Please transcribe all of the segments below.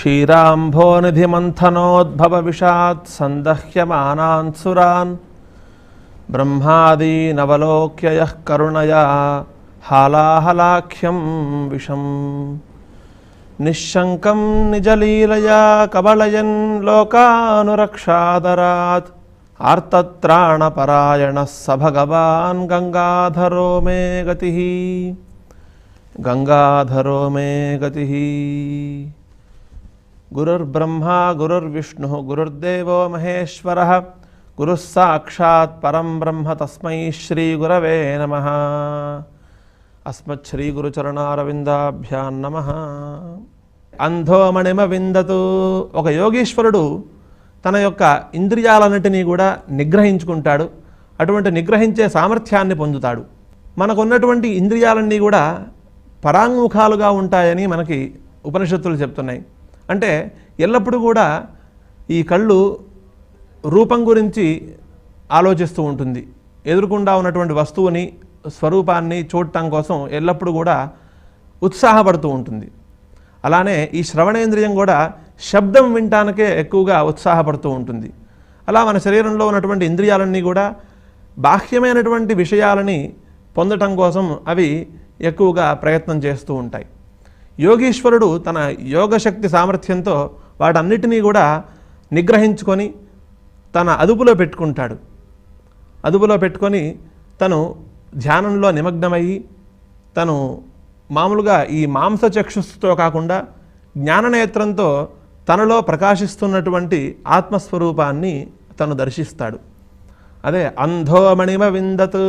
क्षीराम्भोनिधिमन्थनोद्भवविषात् सन्दह्यमानान् सुरान् ब्रह्मादीनवलोक्य यः करुणया हालाहलाख्यं विषम् निःशङ्कं निजलीलया कबलयन् लोकानुरक्षादरात् आर्तत्राणपरायणः स भगवान् गङ्गाधरो मे गतिः गङ्गाधरो मे गतिः గురుర్బ్రహ్మ గురుర్విష్ణు గురుర్దేవో మహేశ్వర గురుస్సాక్షాత్ పరం బ్రహ్మ తస్మై శ్రీ గురవే నమ అస్మత్ గురుచరణారవిందాభ్యాన్ నమ అంధోమణిమ విందతు ఒక యోగీశ్వరుడు తన యొక్క ఇంద్రియాలన్నిటినీ కూడా నిగ్రహించుకుంటాడు. అటువంటి నిగ్రహించే సామర్థ్యాన్ని పొందుతాడు. మనకున్నటువంటి ఇంద్రియాలన్నీ కూడా పరాంగ్ముఖాలుగా ఉంటాయని మనకి ఉపనిషత్తులు చెప్తున్నాయి. అంటే ఎల్లప్పుడూ కూడా ఈ కళ్ళు రూపం గురించి ఆలోచిస్తూ ఉంటుంది. ఎదురుకుండా ఉన్నటువంటి వస్తువుని స్వరూపాన్ని చూడటం కోసం ఎల్లప్పుడూ కూడా ఉత్సాహపడుతూ ఉంటుంది. అలానే ఈ శ్రవణేంద్రియం కూడా శబ్దం వినటానికే ఎక్కువగా ఉత్సాహపడుతూ ఉంటుంది. అలా మన శరీరంలో ఉన్నటువంటి ఇంద్రియాలన్నీ కూడా బాహ్యమైనటువంటి విషయాలని పొందటం కోసం అవి ఎక్కువగా ప్రయత్నం చేస్తూ ఉంటాయి. యోగీశ్వరుడు తన యోగశక్తి సామర్థ్యంతో వాటన్నిటినీ కూడా నిగ్రహించుకొని తన అదుపులో పెట్టుకుంటాడు. అదుపులో పెట్టుకొని తను ధ్యానంలో నిమగ్నమయ్యి తను మామూలుగా ఈ మాంస చక్షుస్తో కాకుండా జ్ఞాననేత్రంతో తనలో ప్రకాశిస్తున్నటువంటి ఆత్మస్వరూపాన్ని తను దర్శిస్తాడు. అదే అంధోమణిమ విందత్.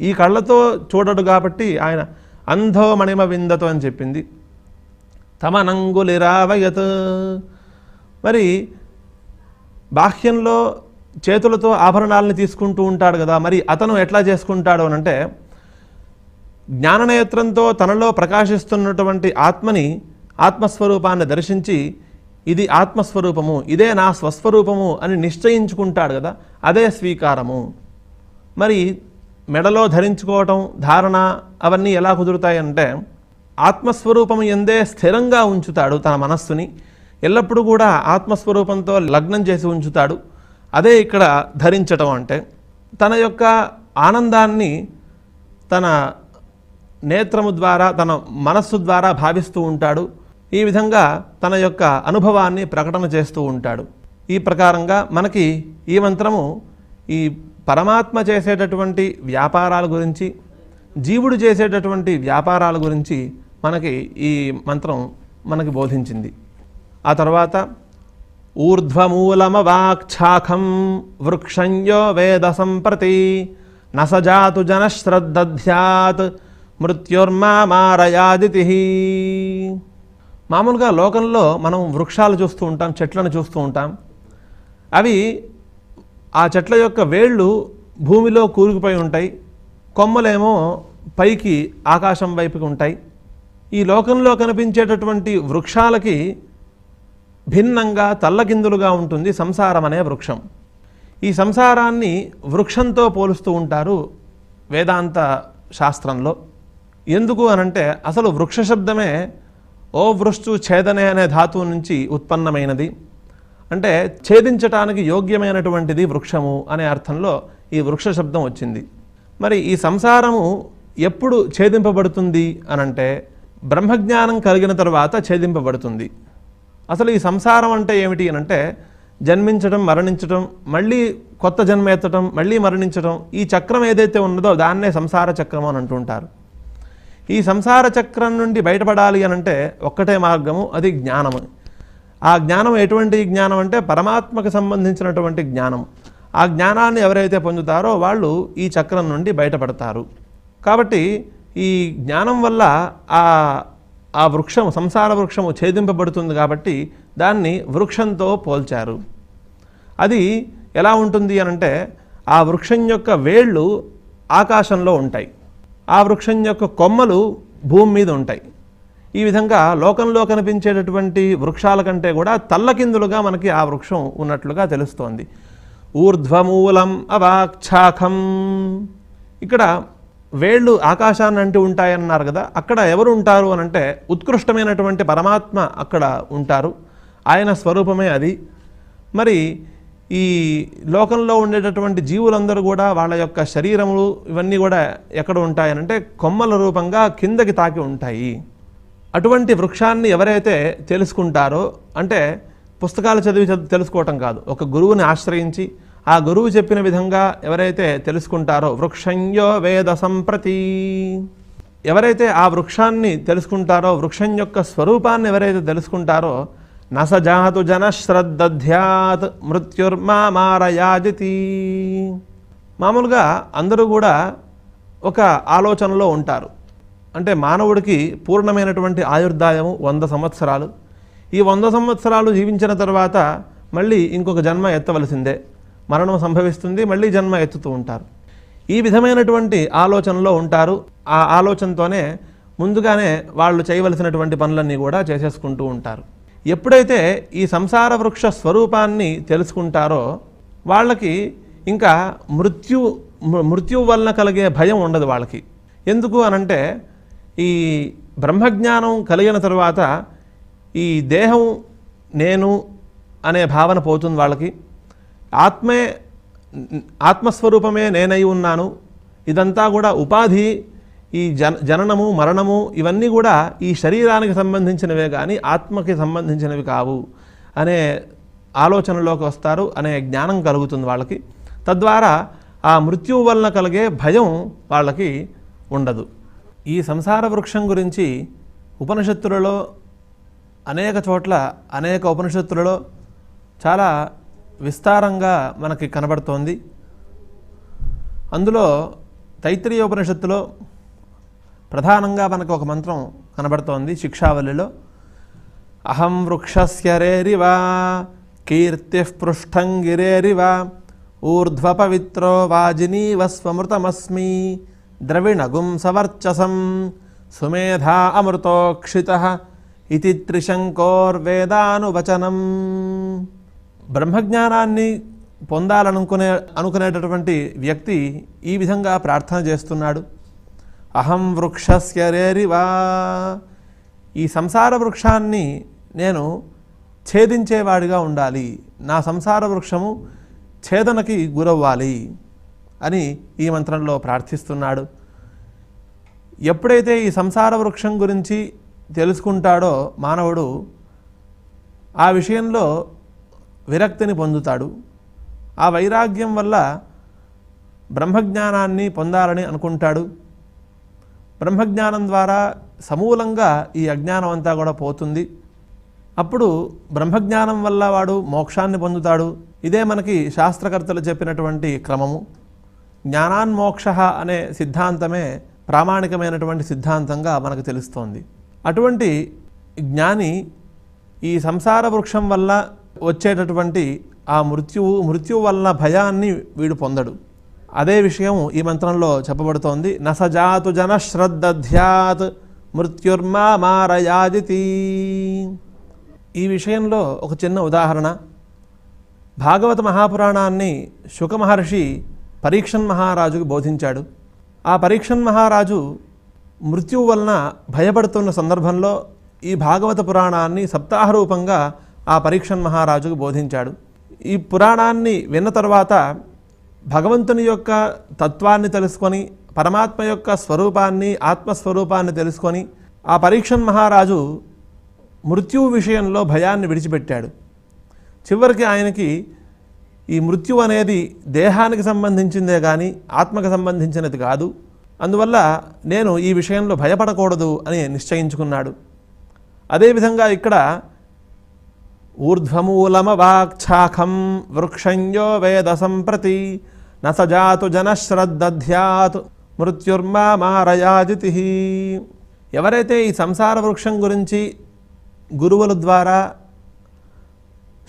ఈ కళ్ళతో చూడడు కాబట్టి ఆయన అంధోమణిమ విందతు అని చెప్పింది. తమనంగులిరావయత్. మరి బాహ్యంలో చేతులతో ఆభరణాలను తీసుకుంటూ ఉంటాడు కదా మరి అతను ఎట్లా చేసుకుంటాడు అని అంటే జ్ఞాననేత్రంతో తనలో ప్రకాశిస్తున్నటువంటి ఆత్మని ఆత్మస్వరూపాన్ని దర్శించి ఇది ఆత్మస్వరూపము ఇదే నా స్వస్వరూపము అని నిశ్చయించుకుంటాడు కదా అదే స్వీకారము. మరి మెడలో ధరించుకోవటం ధారణ అవన్నీ ఎలా కుదురుతాయంటే ఆత్మస్వరూపము ఎందే స్థిరంగా ఉంచుతాడు తన మనస్సుని. ఎల్లప్పుడూ కూడా ఆత్మస్వరూపంతో లగ్నం చేసి ఉంచుతాడు. అదే ఇక్కడ ధరించటం అంటే తన యొక్క ఆనందాన్ని తన నేత్రము ద్వారా తన మనస్సు ద్వారా భావిస్తూ ఉంటాడు. ఈ విధంగా తన యొక్క అనుభవాన్ని ప్రకటన చేస్తూ ఉంటాడు. ఈ ప్రకారంగా మనకి ఈ మంత్రము ఈ పరమాత్మ చేసేటటువంటి వ్యాపారాల గురించి జీవుడు చేసేటటువంటి వ్యాపారాల గురించి మనకి ఈ మంత్రం మనకి బోధించింది. ఆ తర్వాత ఊర్ధ్వమూలమవాక్ఛాఖం వృక్షంయో వేద సంప్రతి నసజాతు జనశ్రద్ధధ్యాత్ మృత్యుర్మామారయాదితి మామూలుగా లోకంలో మనం వృక్షాలు చూస్తూ ఉంటాం చెట్లను చూస్తూ ఉంటాం. అవి ఆ చెట్ల యొక్క వేళ్ళు భూమిలో కూరుకుపోయి ఉంటాయి కొమ్మలేమో పైకి ఆకాశం వైపుకి ఉంటాయి. ఈ లోకంలో కనిపించేటటువంటి వృక్షాలకి భిన్నంగా తల్లకిందులుగా ఉంటుంది సంసారం అనే వృక్షం. ఈ సంసారాన్ని వృక్షంతో పోలుస్తూ ఉంటారు వేదాంత శాస్త్రంలో. ఎందుకు అనంటే అసలు వృక్ష శబ్దమే ఓ వృష్టు ఛేదనే అనే ధాతువు నుంచి ఉత్పన్నమైనది. అంటే ఛేదించటానికి యోగ్యమైనటువంటిది వృక్షము అనే అర్థంలో ఈ వృక్ష శబ్దం వచ్చింది. మరి ఈ సంసారము ఎప్పుడు ఛేదింపబడుతుంది అనంటే బ్రహ్మజ్ఞానం కలిగిన తర్వాత ఛేదింపబడుతుంది. అసలు ఈ సంసారం అంటే ఏమిటి అనంటే జన్మించడం మరణించడం మళ్ళీ కొత్త జన్మ ఎత్తడం మళ్ళీ మరణించడం ఈ చక్రం ఏదైతే ఉన్నదో దాన్నే సంసార చక్రం అని అంటుంటారు ఈ సంసార చక్రం నుండి బయటపడాలి అనంటే ఒక్కటే మార్గము అది జ్ఞానము. ఆ జ్ఞానం ఎటువంటి జ్ఞానం అంటే పరమాత్మకు సంబంధించినటువంటి జ్ఞానం ఆ జ్ఞానాన్ని ఎవరైతే పొందుతారో వాళ్ళు ఈ చక్రం నుండి బయటపడతారు. కాబట్టి ఈ జ్ఞానం వల్ల ఆ ఆ వృక్షం సంసార వృక్షము ఛేదింపబడుతుంది కాబట్టి దాన్ని వృక్షంతో పోల్చారు. అది ఎలా ఉంటుంది అనంటే ఆ వృక్షం యొక్క వేళ్ళు ఆకాశంలో ఉంటాయి. ఆ వృక్షం యొక్క కొమ్మలు భూమి మీద ఉంటాయి. ఈ విధంగా లోకంలో కనిపించేటటువంటి వృక్షాల కంటే కూడా తల్లకిందులుగా మనకి ఆ వృక్షం ఉన్నట్లుగా తెలుస్తోంది. ఊర్ధ్వమూలం అవాక్షాఖం ఇక్కడ వేళ్ళు ఆకాశాన్ని అంటూ ఉంటాయన్నారు కదా అక్కడ ఎవరు ఉంటారు అని అంటే ఉత్కృష్టమైనటువంటి పరమాత్మ అక్కడ ఉంటారు. ఆయన స్వరూపమే అది. మరి ఈ లోకంలో ఉండేటటువంటి జీవులందరూ కూడా వాళ్ళ యొక్క శరీరములు ఇవన్నీ కూడా ఎక్కడ ఉంటాయనంటే కొమ్మల రూపంగా కిందకి తాకి ఉంటాయి. అటువంటి వృక్షాన్ని ఎవరైతే తెలుసుకుంటారో అంటే పుస్తకాలు చదివి చదివి తెలుసుకోవటం కాదు. ఒక గురువుని ఆశ్రయించి ఆ గురువు చెప్పిన విధంగా ఎవరైతే తెలుసుకుంటారో వృక్షంయో వేద సంప్రతి. ఎవరైతే ఆ వృక్షాన్ని తెలుసుకుంటారో వృక్షం యొక్క స్వరూపాన్ని ఎవరైతే తెలుసుకుంటారో నసజాతు జనశ్రద్ధ్యాత్ మృత్యుర్మా మారయాజితి మామూలుగా అందరూ కూడా ఒక ఆలోచనలో ఉంటారు. అంటే మానవుడికి పూర్ణమైనటువంటి ఆయుర్దాయము వంద సంవత్సరాలు. ఈ వంద సంవత్సరాలు జీవించిన తర్వాత మళ్ళీ ఇంకొక జన్మ ఎత్తవలసిందే. మరణం సంభవిస్తుంది మళ్ళీ జన్మ ఎత్తుతూ ఉంటారు. ఈ విధమైనటువంటి ఆలోచనలో ఉంటారు. ఆ ఆలోచనతోనే ముందుగానే వాళ్ళు చేయవలసినటువంటి పనులన్నీ కూడా చేసేసుకుంటూ ఉంటారు. ఎప్పుడైతే ఈ సంసార వృక్ష స్వరూపాన్ని తెలుసుకుంటారో వాళ్ళకి ఇంకా మృత్యు మృ- వలన కలిగే భయం ఉండదు వాళ్ళకి. ఎందుకు అనంటే ఈ బ్రహ్మజ్ఞానం కలిగిన తరువాత ఈ దేహం నేను అనే భావన పోతుంది వాళ్ళకి. ఆత్మే ఆత్మస్వరూపమే నేనై ఉన్నాను. ఇదంతా కూడా ఉపాధి ఈ జన జననము మరణము ఇవన్నీ కూడా ఈ శరీరానికి సంబంధించినవే కానీ ఆత్మకి సంబంధించినవి కావు అనే ఆలోచనలోకి వస్తారు అనే జ్ఞానం కలుగుతుంది వాళ్ళకి. తద్వారా ఆ మృత్యువు వలన కలిగే భయం వాళ్ళకి ఉండదు. ఈ సంసార వృక్షం గురించి ఉపనిషత్తులలో అనేక చోట్ల అనేక ఉపనిషత్తులలో చాలా విస్తారంగా మనకి కనబడుతోంది. అందులో తైత్రీయ ఉపనిషత్తులో ప్రధానంగా మనకు ఒక మంత్రం కనబడుతోంది శిక్షావళిలో. అహం వృక్షస్యరేరివా కీర్తి పృష్టం ఊర్ధ్వపవిత్రో వాజినీవ స్వమృతమస్మి ద్రవిణగుం సవర్చసం సుమేధా అమృతోక్షిత ఇది త్రిశంకోర్వేదానువచనం బ్రహ్మజ్ఞానాన్ని పొందాలనుకునే అనుకునేటటువంటి వ్యక్తి ఈ విధంగా ప్రార్థన చేస్తున్నాడు. అహం వృక్షస్యరేరివా ఈ సంసార వృక్షాన్ని నేను ఛేదించేవాడిగా ఉండాలి. నా సంసార వృక్షము ఛేదనకి గురవ్వాలి అని ఈ మంత్రంలో ప్రార్థిస్తున్నాడు. ఎప్పుడైతే ఈ సంసార వృక్షం గురించి తెలుసుకుంటాడో మానవుడు ఆ విషయంలో విరక్తిని పొందుతాడు. ఆ వైరాగ్యం వల్ల బ్రహ్మజ్ఞానాన్ని పొందాలని అనుకుంటాడు. బ్రహ్మజ్ఞానం ద్వారా సమూలంగా ఈ అజ్ఞానం అంతా కూడా పోతుంది. అప్పుడు బ్రహ్మజ్ఞానం వల్ల వాడు మోక్షాన్ని పొందుతాడు. ఇదే మనకి శాస్త్రకర్తలు చెప్పినటువంటి క్రమము. జ్ఞానాన్మోక్ష అనే సిద్ధాంతమే ప్రామాణికమైనటువంటి సిద్ధాంతంగా మనకు తెలుస్తోంది. అటువంటి జ్ఞాని ఈ సంసార వృక్షం వల్ల వచ్చేటటువంటి ఆ మృత్యువు మృత్యువు వల్ల భయాన్ని వీడు పొందడు. అదే విషయం ఈ మంత్రంలో చెప్పబడుతోంది. నసజాతు జనశ్రద్ధధ్యాత్ మృత్యుర్మా మారయాదితి. ఈ విషయంలో ఒక చిన్న ఉదాహరణ. భాగవత మహాపురాణాన్ని శుక మహర్షి పరీక్షన్ మహారాజుకు బోధించాడు. ఆ పరీక్షన్ మహారాజు మృత్యువు వలన భయపడుతున్న సందర్భంలో ఈ భాగవత పురాణాన్ని సప్తాహ రూపంగా ఆ పరీక్షన్ మహారాజుకు బోధించాడు. ఈ పురాణాన్ని విన్న తర్వాత భగవంతుని యొక్క తత్వాన్ని తెలుసుకొని పరమాత్మ యొక్క స్వరూపాన్ని ఆత్మస్వరూపాన్ని తెలుసుకొని ఆ పరీక్షన్ మహారాజు మృత్యువు విషయంలో భయాన్ని విడిచిపెట్టాడు. చివరికి ఆయనకి ఈ మృత్యు అనేది దేహానికి సంబంధించిందే కానీ ఆత్మకు సంబంధించినది కాదు. అందువల్ల నేను ఈ విషయంలో భయపడకూడదు అని నిశ్చయించుకున్నాడు. అదేవిధంగా ఇక్కడ ఊర్ధ్వమూలమవాక్షాఖం వృక్షంయో వేద సంప్రతి నసజాతు జనశ్రద్ధ్యాత్ మృత్యుర్మా మారయాజితి ఎవరైతే ఈ సంసార వృక్షం గురించి గురువుల ద్వారా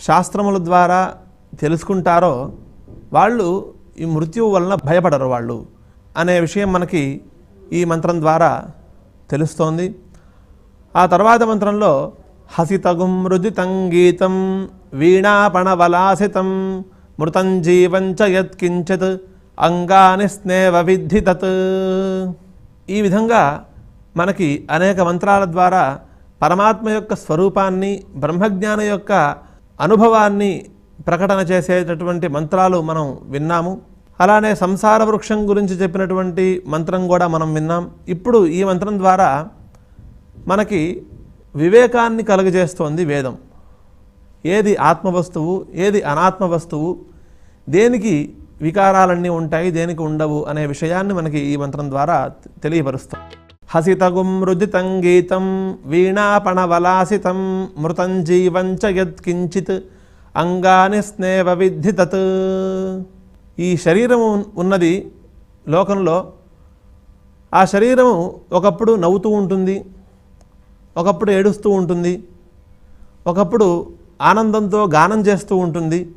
శాస్త్రముల ద్వారా తెలుసుకుంటారో వాళ్ళు ఈ మృత్యువు వలన భయపడరు వాళ్ళు అనే విషయం మనకి ఈ మంత్రం ద్వారా తెలుస్తోంది. ఆ తర్వాత మంత్రంలో హసితగుం మృజితం గీతం వీణాపణవలాసితం మృతం జీవంచ యత్కించిత్ అంగాని స్నేవ విద్ధి తత్ ఈ విధంగా మనకి అనేక మంత్రాల ద్వారా పరమాత్మ యొక్క స్వరూపాన్ని బ్రహ్మజ్ఞాన యొక్క అనుభవాన్ని ప్రకటన చేసేటటువంటి మంత్రాలు మనం విన్నాము. అలానే సంసార వృక్షం గురించి చెప్పినటువంటి మంత్రం కూడా మనం విన్నాం. ఇప్పుడు ఈ మంత్రం ద్వారా మనకి వివేకాన్ని కలుగజేస్తోంది వేదం. ఏది ఆత్మవస్తువు ఏది అనాత్మ వస్తువు దేనికి వికారాలన్నీ ఉంటాయి దేనికి ఉండవు అనే విషయాన్ని మనకి ఈ మంత్రం ద్వారా తెలియపరుస్తాం హసితగుం రుదితం గీతం వీణాపణవలాసితం మృతం జీవంచ యత్కించిత్ అంగాని స్నేవ విద్ధి తత్ ఈ శరీరము ఉన్నది లోకంలో. ఆ శరీరము ఒకప్పుడు నవ్వుతూ ఉంటుంది. ఒకప్పుడు ఏడుస్తూ ఉంటుంది. ఒకప్పుడు ఆనందంతో గానం చేస్తూ ఉంటుంది.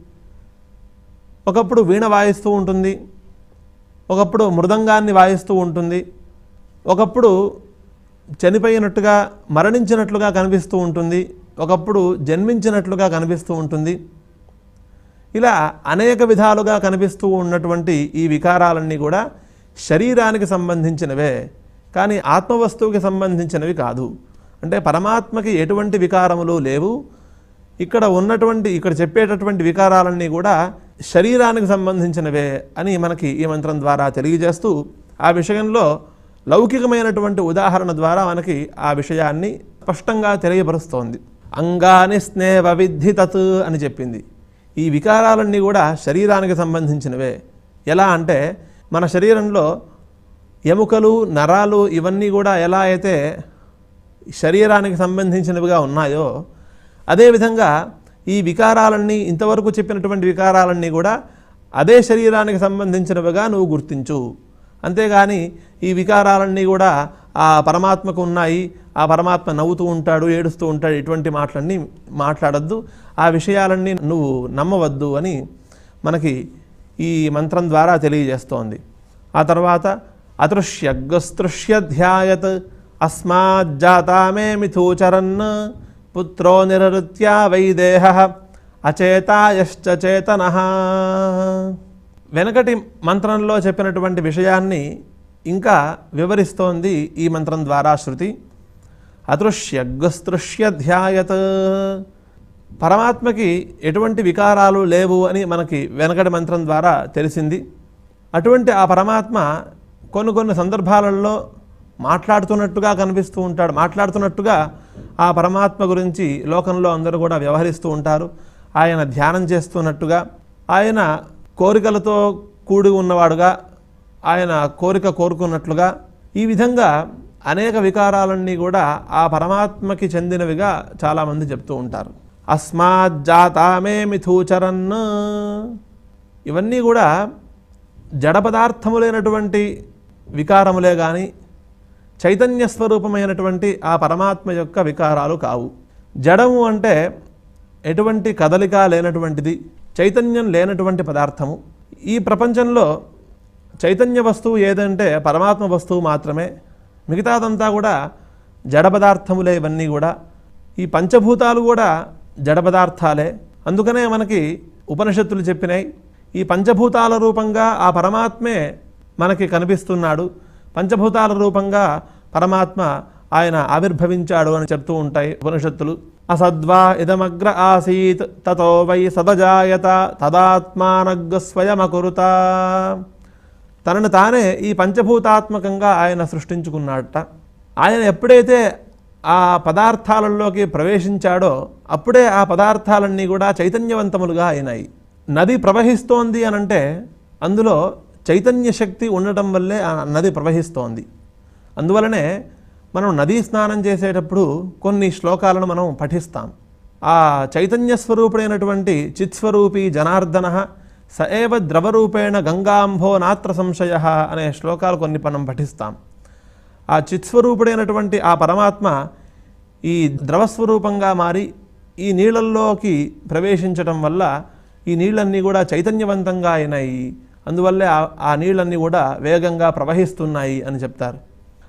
ఒకప్పుడు వీణ వాయిస్తూ ఉంటుంది. ఒకప్పుడు మృదంగాన్ని వాయిస్తూ ఉంటుంది. ఒకప్పుడు చనిపోయినట్టుగా మరణించినట్లుగా కనిపిస్తూ ఉంటుంది. ఒకప్పుడు జన్మించినట్లుగా కనిపిస్తూ ఉంటుంది. ఇలా అనేక విధాలుగా కనిపిస్తూ ఉన్నటువంటి ఈ వికారాలన్నీ కూడా శరీరానికి సంబంధించినవే. కానీ ఆత్మవస్తువుకి సంబంధించినవి కాదు. అంటే పరమాత్మకి ఎటువంటి వికారములు లేవు. ఇక్కడ ఉన్నటువంటి ఇక్కడ చెప్పేటటువంటి వికారాలన్నీ కూడా శరీరానికి సంబంధించినవే అని మనకి ఈ మంత్రం ద్వారా తెలియజేస్తూ ఆ విషయంలో లౌకికమైనటువంటి ఉదాహరణ ద్వారా మనకి ఆ విషయాన్ని స్పష్టంగా తెలియపరుస్తోంది. అంగాని స్నేహ విద్ధి తత్ అని చెప్పింది. ఈ వికారాలన్నీ కూడా శరీరానికి సంబంధించినవే. ఎలా అంటే మన శరీరంలో ఎముకలు నరాలు ఇవన్నీ కూడా ఎలా అయితే శరీరానికి సంబంధించినవిగా ఉన్నాయో అదేవిధంగా ఈ వికారాలన్నీ ఇంతవరకు చెప్పినటువంటి వికారాలన్నీ కూడా అదే శరీరానికి సంబంధించినవిగా నువ్వు గుర్తించు. అంతేగాని ఈ వికారాలన్నీ కూడా ఆ పరమాత్మకు ఉన్నాయి ఆ పరమాత్మ నవ్వుతూ ఉంటాడు ఏడుస్తూ ఉంటాడు ఇటువంటి మాటలన్నీ మాట్లాడద్దు. ఆ విషయాలన్నీ నువ్వు నమ్మవద్దు అని మనకి ఈ మంత్రం ద్వారా తెలియజేస్తోంది. ఆ తర్వాత అదృశ్యగస్తృశ్య ధ్యాయత్ అస్మాజ్జాతామే మిథూచరన్ పుత్రో నిరృత్యా వైదేహ అచేతాయశ్చ చేతన వెనకటి మంత్రంలో చెప్పినటువంటి విషయాన్ని ఇంకా వివరిస్తోంది ఈ మంత్రం ద్వారా శృతి. అదృశ్యగస్తృశ్య ధ్యాయత్ పరమాత్మకి ఎటువంటి వికారాలు లేవు అని మనకి వెనకటి మంత్రం ద్వారా తెలిసింది. అటువంటి ఆ పరమాత్మ కొన్ని కొన్ని సందర్భాలలో మాట్లాడుతున్నట్టుగా కనిపిస్తూ ఉంటాడు. మాట్లాడుతున్నట్టుగా ఆ పరమాత్మ గురించి లోకంలో అందరూ కూడా వ్యవహరిస్తూ ఉంటారు. ఆయన ధ్యానం చేస్తున్నట్టుగా ఆయన కోరికలతో కూడి ఉన్నవాడుగా ఆయన కోరిక కోరుకున్నట్లుగా ఈ విధంగా అనేక వికారాలన్నీ కూడా ఆ పరమాత్మకి చెందినవిగా చాలామంది చెప్తూ ఉంటారు. అస్మాజ్జాతామే మిథూచరన్. ఇవన్నీ కూడా జడ పదార్థములైనటువంటి వికారములే కానీ చైతన్య స్వరూపమైనటువంటి ఆ పరమాత్మ యొక్క వికారాలు కావు. జడము అంటే ఎటువంటి కదలిక లేనటువంటిది చైతన్యం లేనటువంటి పదార్థము. ఈ ప్రపంచంలో చైతన్య వస్తువు ఏదంటే పరమాత్మ వస్తువు మాత్రమే. మిగతాదంతా కూడా జడ పదార్థములే ఇవన్నీ కూడా. ఈ పంచభూతాలు కూడా జడ పదార్థాలే. అందుకనే మనకి ఉపనిషత్తులు చెప్పినాయి ఈ పంచభూతాల రూపంగా ఆ పరమాత్మే మనకి కనిపిస్తున్నాడు. పంచభూతాల రూపంగా పరమాత్మ ఆయన ఆవిర్భవించాడు అని చెప్తూ ఉంటాయి ఉపనిషత్తులు. అసద్వా ఇదమగ్ర ఆసీత్ తతో వై సదజాయత తదాత్మానగ్గ స్వయమకురుత. తనను తానే ఈ పంచభూతాత్మకంగా ఆయన సృష్టించుకున్నాడట. ఆయన ఎప్పుడైతే ఆ పదార్థాలలోకి ప్రవేశించాడో అప్పుడే ఆ పదార్థాలన్నీ కూడా చైతన్యవంతములుగా అయినాయి. నది ప్రవహిస్తోంది అనంటే అందులో చైతన్య శక్తి ఉండటం వల్లే ఆ నది ప్రవహిస్తోంది. అందువలనే మనం నదీ స్నానం చేసేటప్పుడు కొన్ని శ్లోకాలను మనం పఠిస్తాం. ఆ చైతన్య స్వరూపుడైనటువంటి చిత్స్వరూపి జనార్దన స ఏవ ద్రవరూపేణ గంగాంభో నాత్ర సంశయ అనే శ్లోకాలు కొన్ని మనం పఠిస్తాం. ఆ చిత్స్వరూపుడైనటువంటి ఆ పరమాత్మ ఈ ద్రవస్వరూపంగా మారి ఈ నీళ్ళల్లోకి ప్రవేశించటం వల్ల ఈ నీళ్ళన్నీ కూడా చైతన్యవంతంగా అయినాయి. అందువల్లే ఆ- ఆ నీళ్ళన్నీ కూడా వేగంగా ప్రవహిస్తున్నాయి అని చెప్తారు.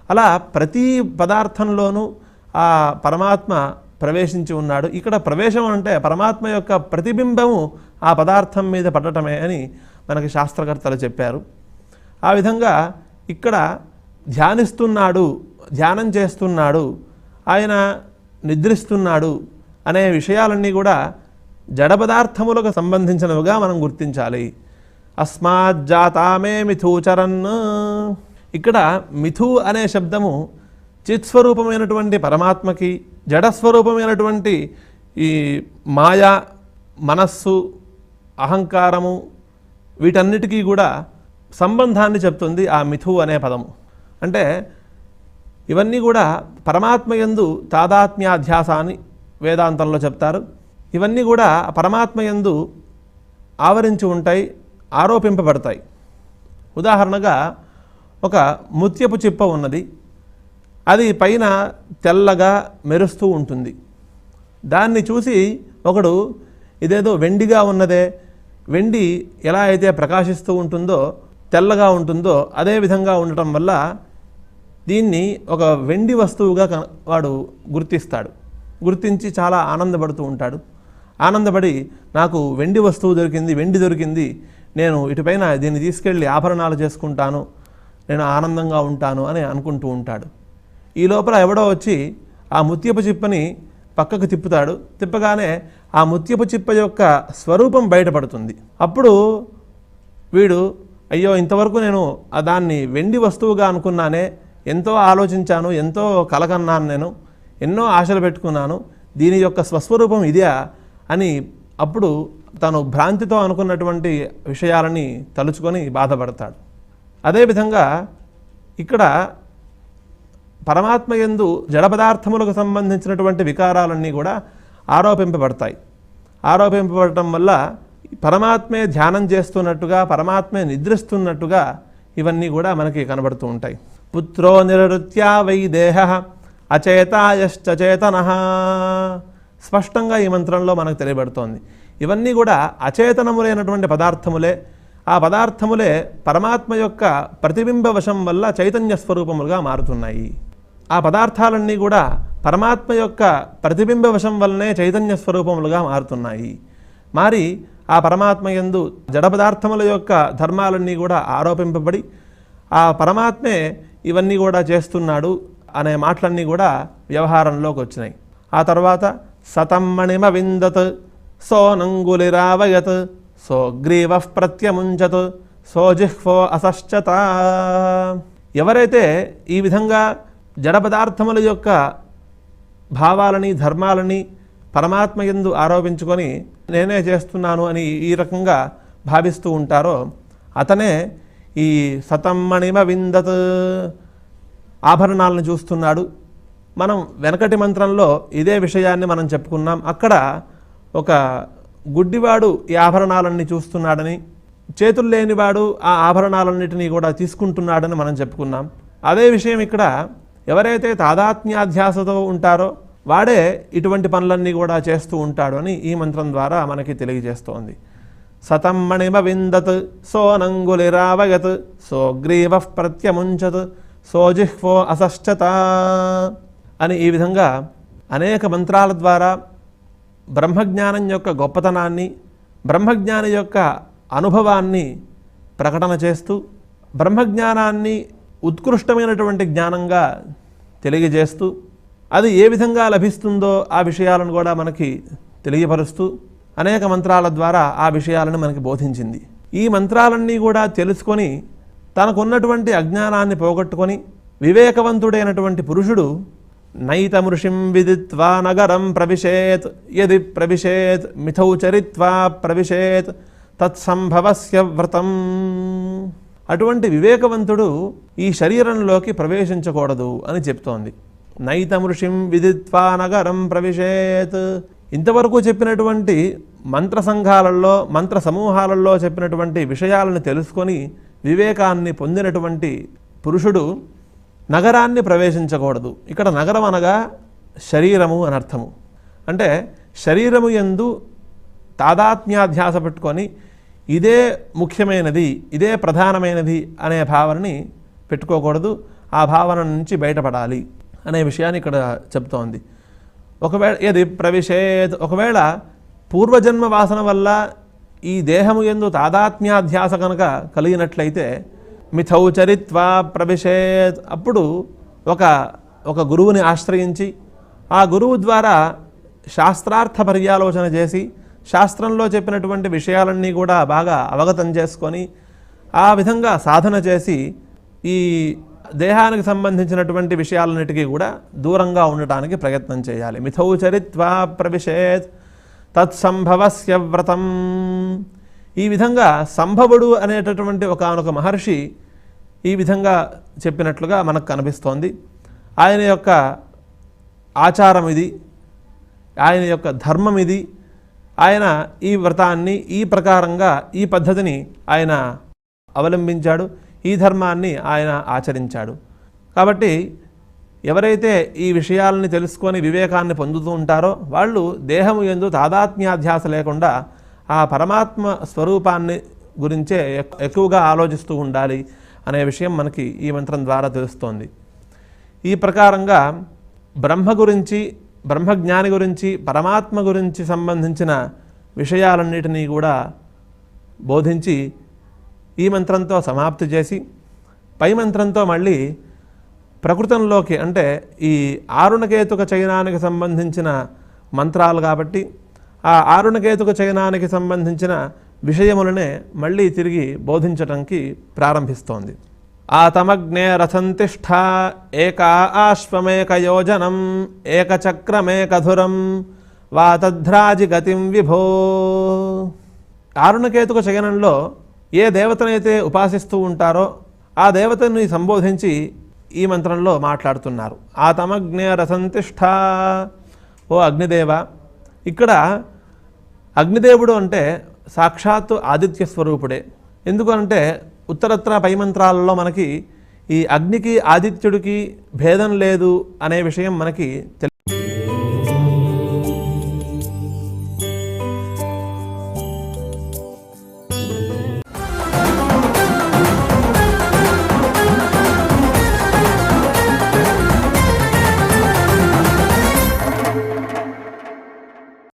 అలా ప్రతి పదార్థంలోనూ ఆ పరమాత్మ ప్రవేశించి ఉన్నాడు. ఇక్కడ ప్రవేశం అంటే పరమాత్మ యొక్క ప్రతిబింబము ఆ పదార్థం మీద పడటమే అని మనకి శాస్త్రకర్తలు చెప్పారు. ఆ విధంగా ఇక్కడ ధ్యానిస్తున్నాడు ధ్యానం చేస్తున్నాడు ఆయన నిద్రిస్తున్నాడు అనే విషయాలన్నీ కూడా జడ పదార్థములకు సంబంధించినవిగా మనం గుర్తించాలి. అస్మాజ్జాతామే మిథూచరన్ ఇక్కడ మిథు అనే శబ్దము చిత్స్వరూపమైనటువంటి పరమాత్మకి జడస్వరూపమైనటువంటి ఈ మాయ మనస్సు అహంకారము వీటన్నిటికీ కూడా సంబంధాన్ని చెప్తుంది ఆ మిథు అనే పదము. అంటే ఇవన్నీ కూడా పరమాత్మ యందు తాదాత్మ్యాధ్యాస అని వేదాంతంలో చెప్తారు. ఇవన్నీ కూడా పరమాత్మ యందు ఆవరించి ఉంటాయి. ఆరోపింపబడతాయి. ఉదాహరణగా ఒక ముత్యపు చిప్ప ఉన్నది. అది పైన తెల్లగా మెరుస్తూ ఉంటుంది. దాన్ని చూసి ఒకడు ఇదేదో వెండిగా ఉన్నదే. వెండి ఎలా అయితే ప్రకాశిస్తూ ఉంటుందో తెల్లగా ఉంటుందో అదే విధంగా ఉండటం వల్ల దీన్ని ఒక వెండి వస్తువుగా క- వాడు గుర్తిస్తాడు. గుర్తించి చాలా ఆనందపడుతూ ఉంటాడు. ఆనందపడి నాకు వెండి వస్తువు దొరికింది వెండి దొరికింది. నేను ఇటుపైన దీన్ని తీసుకెళ్ళి ఆభరణాలు చేసుకుంటాను నేను ఆనందంగా ఉంటాను అని అనుకుంటూ ఉంటాడు. ఈ లోపల ఎవడో వచ్చి ఆ ముత్యపు చిప్పని పక్కకు తిప్పుతాడు. తిప్పగానే ఆ ముత్యపు చిప్ప యొక్క స్వరూపం బయటపడుతుంది. అప్పుడు వీడు అయ్యో ఇంతవరకు నేను దాన్ని వెండి వస్తువుగా అనుకున్నానే ఎంతో ఆలోచించాను ఎంతో కలకన్నాను నేను ఎన్నో ఆశలు పెట్టుకున్నాను దీని యొక్క స్వస్వరూపం ఇదే అని అప్పుడు తను భ్రాంతితో అనుకున్నటువంటి విషయాలని తలుచుకొని బాధపడతాడు. అదేవిధంగా ఇక్కడ పరమాత్మ ఎందు జడ పదార్థములకు సంబంధించినటువంటి వికారాలన్నీ కూడా ఆరోపింపబడతాయి. ఆరోపింపబడటం వల్ల పరమాత్మే ధ్యానం చేస్తున్నట్టుగా పరమాత్మే నిద్రిస్తున్నట్టుగా ఇవన్నీ కూడా మనకి కనబడుతూ ఉంటాయి. పుత్రో నిరృత్యా వై దేహ అచేతాయశ్చేతన స్పష్టంగా ఈ మంత్రంలో మనకు తెలియబడుతోంది. ఇవన్నీ కూడా అచేతనములైనటువంటి పదార్థములే. ఆ పదార్థములే పరమాత్మ యొక్క ప్రతిబింబ వశం వల్ల చైతన్య స్వరూపములుగా మారుతున్నాయి. ఆ పదార్థాలన్నీ కూడా పరమాత్మ యొక్క ప్రతిబింబ వశం వల్లనే చైతన్య స్వరూపములుగా మారుతున్నాయి. మారి ఆ పరమాత్మ ఎందు జడ పదార్థముల యొక్క ధర్మాలన్నీ కూడా ఆరోపింపబడి ఆ పరమాత్మే ఇవన్నీ కూడా చేస్తున్నాడు అనే మాటలన్నీ కూడా వ్యవహారంలోకి వచ్చినాయి. ఆ తర్వాత సతమ్మణిమ విందత్ సోనంగులిరావయత్ సోగ్రీవ ప్రత్యముంచత్ సోజిహ్వో అసశ్చత ఎవరైతే ఈ విధంగా జడ పదార్థముల యొక్క భావాలని ధర్మాలని పరమాత్మ ఎందు ఆరోపించుకొని నేనే చేస్తున్నాను అని ఈ రకంగా భావిస్తూ ఉంటారో అతనే ఈ సతమ్మణిమ విందత్ ఆభరణాలను చూస్తున్నాడు. మనం వెనకటి మంత్రంలో ఇదే విషయాన్ని మనం చెప్పుకున్నాం. అక్కడ ఒక గుడ్డివాడు ఈ ఆభరణాలన్నీ చూస్తున్నాడని చేతులు లేనివాడు ఆ ఆభరణాలన్నిటినీ కూడా తీసుకుంటున్నాడని మనం చెప్పుకున్నాం. అదే విషయం ఇక్కడ ఎవరైతే తాదాత్మ్యాధ్యాసతో ఉంటారో వాడే ఇటువంటి పనులన్నీ కూడా చేస్తూ ఉంటాడు అని ఈ మంత్రం ద్వారా మనకి తెలియజేస్తోంది. సతం మణిమ విందత్ సోనంగులిరావగత్ సోగ్రీవ ప్రత్యముంచత్ సోజిహ్వో అసశ్చత అని ఈ విధంగా అనేక మంత్రాల ద్వారా బ్రహ్మజ్ఞానం యొక్క గొప్పతనాన్ని బ్రహ్మజ్ఞాని యొక్క అనుభవాన్ని ప్రకటన చేస్తూ బ్రహ్మజ్ఞానాన్ని ఉత్కృష్టమైనటువంటి జ్ఞానంగా తెలియజేస్తూ అది ఏ విధంగా లభిస్తుందో ఆ విషయాలను కూడా మనకి తెలియపరుస్తూ అనేక మంత్రాల ద్వారా ఆ విషయాలను మనకి బోధించింది. ఈ మంత్రాలన్నీ కూడా తెలుసుకొని తనకున్నటువంటి అజ్ఞానాన్ని పోగొట్టుకొని వివేకవంతుడైనటువంటి పురుషుడు నైతమృషిం విదిత్వా నగరం ప్రవిశేత్ యది ప్రవిశేత్ మిథౌ చరిత్వా ప్రవిశేత్ తత్సంభవస్య వ్రతం. అటువంటి వివేకవంతుడు ఈ శరీరంలోకి ప్రవేశించకూడదు అని చెప్తోంది. నైతమృషిం విదిత్వా నగరం ప్రవిశేత్. ఇంతవరకు చెప్పినటువంటి మంత్ర సంఘాలలో మంత్ర సమూహాలలో చెప్పినటువంటి విషయాలను తెలుసుకొని వివేకాన్ని పొందినటువంటి పురుషుడు నగరాన్ని ప్రవేశించకూడదు. ఇక్కడ నగరం అనగా శరీరము అని అర్థము. అంటే శరీరము ఎందు తాదాత్మ్యాధ్యాస పెట్టుకొని ఇదే ముఖ్యమైనది ఇదే ప్రధానమైనది అనే భావనని పెట్టుకోకూడదు. ఆ భావన నుంచి బయటపడాలి అనే విషయాన్ని ఇక్కడ చెప్తోంది. ఒకవేళ ఏది ప్రవిశేత్ ఒకవేళ పూర్వజన్మ వాసన వల్ల ఈ దేహము ఎందు తాదాత్మ్యాధ్యాస కనుక కలిగినట్లయితే మిథౌ చరిత్వా ప్రవిశేత్ అప్పుడు ఒక ఒక గురువుని ఆశ్రయించి ఆ గురువు ద్వారా శాస్త్రార్థ పర్యాలోచన చేసి శాస్త్రంలో చెప్పినటువంటి విషయాలన్నీ కూడా బాగా అవగతం చేసుకొని ఆ విధంగా సాధన చేసి ఈ దేహానికి సంబంధించినటువంటి విషయాలన్నిటికీ కూడా దూరంగా ఉండటానికి ప్రయత్నం చేయాలి. మిథౌ చరిత్వా ప్రవిశేత్ తత్సంభవస్య వ్రతం. ఈ విధంగా సంభవుడు అనేటటువంటి ఒకనొక మహర్షి ఈ విధంగా చెప్పినట్లుగా మనకు కనిపిస్తోంది. ఆయన యొక్క ఆచారం ఇది. ఆయన యొక్క ధర్మం ఇది. ఆయన ఈ వ్రతాన్ని ఈ ప్రకారంగా ఈ పద్ధతిని ఆయన అవలంబించాడు. ఈ ధర్మాన్ని ఆయన ఆచరించాడు. కాబట్టి ఎవరైతే ఈ విషయాలని తెలుసుకొని వివేకాన్ని పొందుతూ ఉంటారో వాళ్ళు దేహము ఎందు తాదాత్మ్యాధ్యాస లేకుండా ఆ పరమాత్మ స్వరూపాన్ని గురించే ఎక్కువగా ఆలోచిస్తూ ఉండాలి. అనే విషయం మనకి ఈ మంత్రం ద్వారా తెలుస్తోంది. ఈ ప్రకారంగా బ్రహ్మ గురించి బ్రహ్మజ్ఞాని గురించి పరమాత్మ గురించి సంబంధించిన విషయాలన్నిటినీ కూడా బోధించి ఈ మంత్రంతో సమాప్తి చేసి పై మంత్రంతో మళ్ళీ ప్రకృతంలోకి అంటే ఈ ఆరుణకేతుక చయనానికి సంబంధించిన మంత్రాలు కాబట్టి ఆ ఆరుణకేతుక చయనానికి సంబంధించిన విషయములనే మళ్ళీ తిరిగి బోధించటానికి ప్రారంభిస్తోంది. ఆతమగ్నే రథంతిష్ట ఏకా ఆశ్వమేక యోజనం ఏకచక్రమేకధురం వాతధ్రాజి గతిం విభో. ఆరుణకేతుక చయనంలో ఏ దేవతనైతే ఉపాసిస్తూ ఉంటారో ఆ దేవతని సంబోధించి ఈ మంత్రంలో మాట్లాడుతున్నారు. ఆ తమగ్నే రసంతిష్ట ఓ అగ్నిదేవ ఇక్కడ అగ్నిదేవుడు అంటే సాక్షాత్తు ఆదిత్య స్వరూపుడే. ఎందుకు అంటే ఉత్తరత్ర పై మంత్రాలలో మనకి ఈ అగ్నికి ఆదిత్యుడికి భేదం లేదు అనే విషయం మనకి